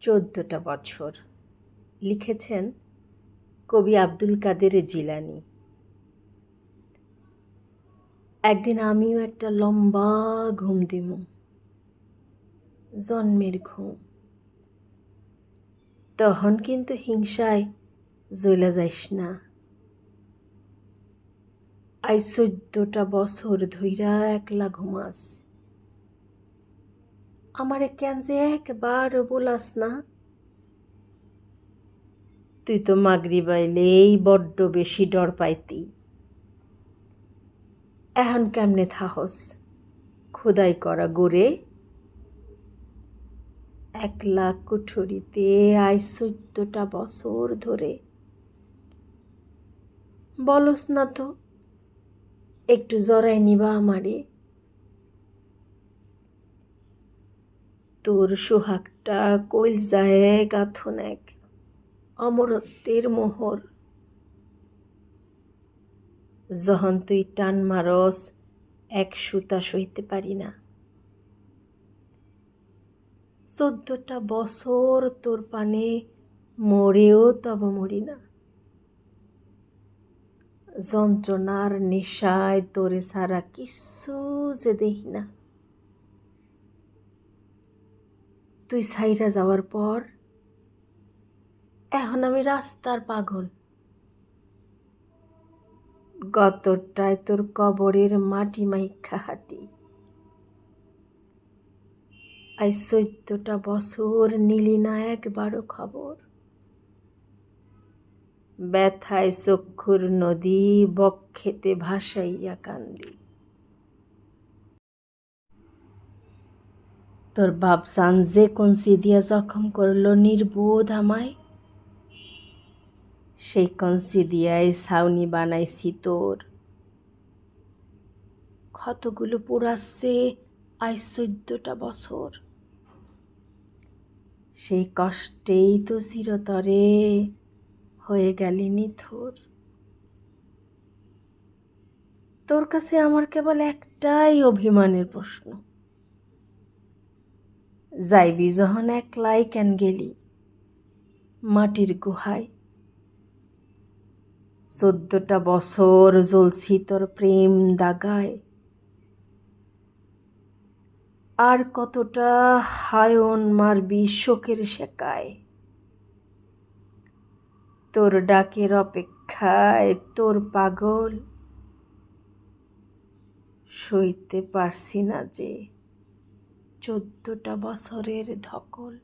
চোদ্দটা বছর। লিখেছেন কবি আব্দুল কাদের জিলানি। একদিন আমিও একটা লম্বা ঘুম দিমু। জন্মের ঘুম। তখন কিন্তু হিংসায় জ্বলা যাইস না। আই চোদ্দটা বছর ধৈরা একলা ঘুমাস। আমারে কেন যে একবার বলাস না? তুই তো মাগরি বাইলেই বড্ড বেশি ডর পাইতি। এখন কেমনে থাহস? খোদাই করা গোরে। একলা কুঠুরিতে আই চোদ্দটা বছর ধরে। বলস না তো, একটু জড়াই নিবা আমারে। তোর সোহাগটা কইল যায় গাথন এক অমরত্বের মোহর। যখন তুই টান মারস, এক সুতা সইতে পারি না। চোদ্দটা বছর তোর পানে, মরেও তব মরি না। যন্ত্রণার নেশায় তোরে সারা কিছু যে দেখি না। তুই সাইরা যাওয়ার পর এখন আমি রাস্তার পাগল। গতরটায় তোর কবরের মাটি মাইখা হাঁটি। আই চোদ্দটা বছর নিলি না একবারও খবর। ব্যথায় চক্ষুর নদী বক্ষেতে ভাসাইয়া কান্দি। তোর বাপসান যে কঞ্চি দিয়া জখম করল নির্বোধ আমায়, সেই কঞ্চি দিয়াই ছাউনি বানাইছি তোর। ক্ষতগুলো পোড়াচ্ছে আই চোদ্দটা বছর। সেই কষ্টেই তো চিরতরে হয়ে গেলি নিথুর। তোর কাছে আমার কেবল একটাই অভিমানের প্রশ্ন। যাইবি যখন একলাই কেন গেলি? মাটির গুহায়। চোদ্দটা বছর জ্বলছি তোর প্রেম দাগায়। আর কতটা হায়ন মারবি শোকের শেকায় তোর ডাকের অপেক্ষায় তোর পাগল। সইতে পারছি না যে চোদ্দটা বছরের ধকল।